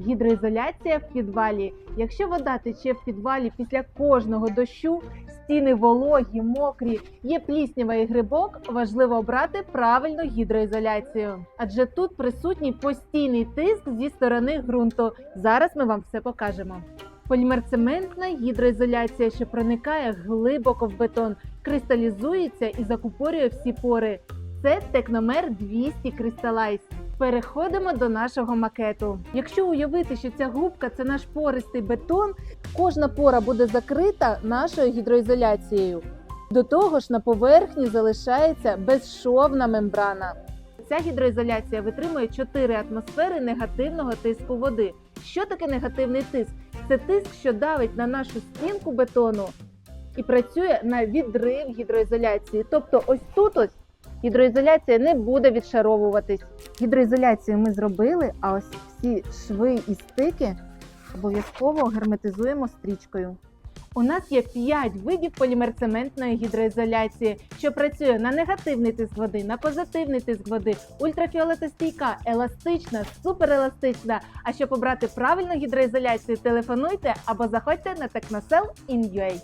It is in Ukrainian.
Гідроізоляція в підвалі. Якщо вода тече в підвалі після кожного дощу, стіни вологі, мокрі, є пліснява і грибок, важливо обрати правильну гідроізоляцію. Адже тут присутній постійний тиск зі сторони ґрунту. Зараз ми вам все покажемо. Полімерцементна гідроізоляція, що проникає глибоко в бетон, кристалізується і закупорює всі пори. Це текномер 200 Crystallize. Переходимо до нашого макету. Якщо уявити, що ця губка це наш пористий бетон, кожна пора буде закрита нашою гідроізоляцією. До того ж, на поверхні залишається безшовна мембрана. Ця гідроізоляція витримує 4 атмосфери негативного тиску води. Що таке негативний тиск? Це тиск, що давить на нашу стінку бетону і працює на відрив гідроізоляції. Тобто, ось тут ось гідроізоляція не буде відшаровуватись. Гідроізоляцію ми зробили, а ось всі шви і стики обов'язково герметизуємо стрічкою. У нас є 5 видів полімерцементної гідроізоляції, що працює на негативний тиск води, на позитивний тиск води, ультрафіолетостійка, еластична, супереластична. А щоб обрати правильну гідроізоляцію, телефонуйте або заходьте на Technosell in UA.